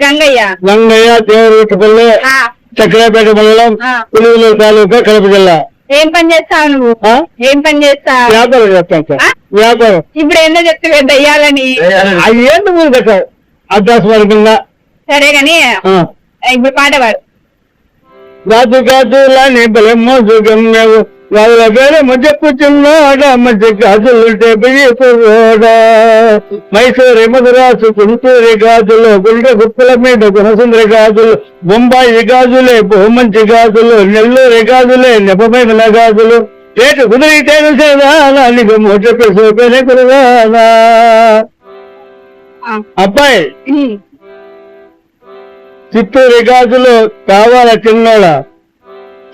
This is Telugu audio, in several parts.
గంగయ్య. రంగయ్య దేవరపల్లి చక్రపేట మండలం ఆ. పులివెల తాలూకా కడప జిల్లా. ఏం పని చేస్తావు నువ్వు? ఏం పని చేస్తావు? వ్యాపారం చేస్తాను సార్? వ్యాపారం. ఇప్పుడు ఏందో చెప్తే దయ్యాలని? అది ఏంటి మీరు కదా? అడ్రస్ వర్గంగా సరే గాని. ఇప్పుడు పాట పాడు. గాజు గాజులని బలెమ్మో జుగమ్యవు వాళ్ళ పేరు మధ్య కూర్చున్నాడ మధ్య గాజులుంటే బియ్యపురోడ మైసూరి మధురాసు గుంటూరి గాజులు గుండె గుప్పల మీద గుణసుందరి గాజులు బొంబాయి గాజులే బహుమంచి గాజులు నెల్లూరి గాజులే నెపమైన గాజులు. రేటు కుదిరితే సేదానా నీకు కురదానా అబ్బాయి. చిత్తూరు గాజులు కావాల చిన్నోడ?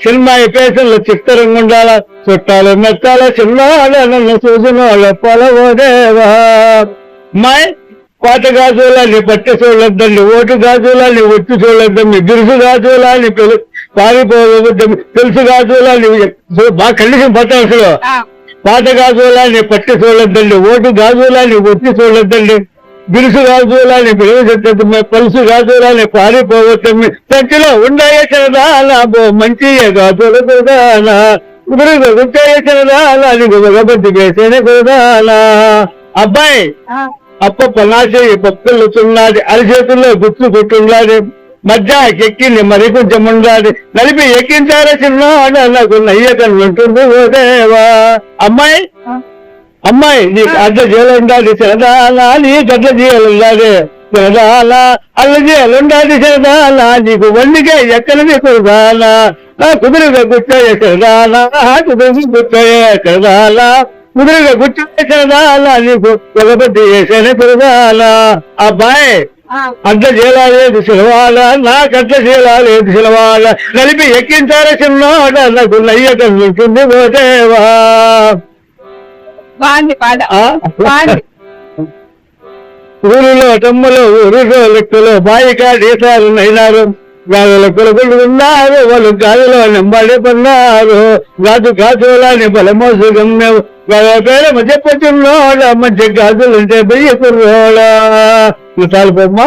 సినిమాయి పేషన్లు చిత్తరంగా ఉండాల చుట్టాలు మెత్తాల చిన్నోడ నన్ను చూసినోళ్ళ పొలవోదేవా. మాయ్ పాత గాజులని పట్టి చూడొద్దండి ఓటు గాజులని ఒట్టి చూడొద్దండి గిరుసు గాజులని పిలు పారిపోవద్దండి తెలుసు గాజులని బాగా కలిసి పట్టాల్సిన పాత గాజులని పట్టి చూడొద్దండి ఓటు గాజులని ఒట్టి చూడొద్దండి బిరుసు గాజులని బిరుసు పలుసు గాజులని పారిపోవచ్చమ్మి సంచిలో ఉండాయ చరదానా బో మంచి గాజుల కురదానా గురుగు గుచ్చాయ చరదానా నీకు గబద్ది వేసేనే కురదానా అబ్బాయి అప్ప పనాశయ్య పప్పులు చున్నది అరిచేతుల్లో గుర్తు కుట్టున్నది మధ్య ఎక్కింది మరి కొంచెం ఉండాలి నలిపి ఎక్కించారా చిన్నాడు నాకు నయ్య కనుంటుంది ఓ దేవా. అమ్మాయి. అమ్మాయి నీకు అడ్డ చేయాలి ఉండాలి శరదాలా నీకు అడ్డ చేయాలి ఉండాలి శరదాలా అల్ల చేయాలి ఉండాలి శరదాలా నీకు వండికే ఎక్కడికి కురదాలా నా కుదురుగా గుచ్చాయ శరదాలా కుదురు గుచ్చాయ శరదాలా కుదురుగా గుచ్చాయ శరదాలా నీకు ఒకటి వేసేనే కురదాలా అబ్బాయి అడ్డ చేయాలేదు సిలవాల నాకు అడ్డ చేయాలేదు సిలవాల నలిపి ఎక్కించారా చిన్నోడ నాకు నయ్య కలుగుతుంది ఓ దేవా. బాగుంది పాట? బాగుంది ఊరిలో తమ్ములు ఊరిలో లెక్కలు బాయికా దేశాలు నైనారు. గాజుల కొలుకులు ఉన్నారు వాళ్ళు గాజులో నెంబడి పన్నారు. గాజు గాజులని బలమోసు గమ్యం గాజు పేరు మధ్య పొచ్చున్నోడ మంచి గాజులుంటే బెయ్య కుర్రోడా చాలు బొమ్మ.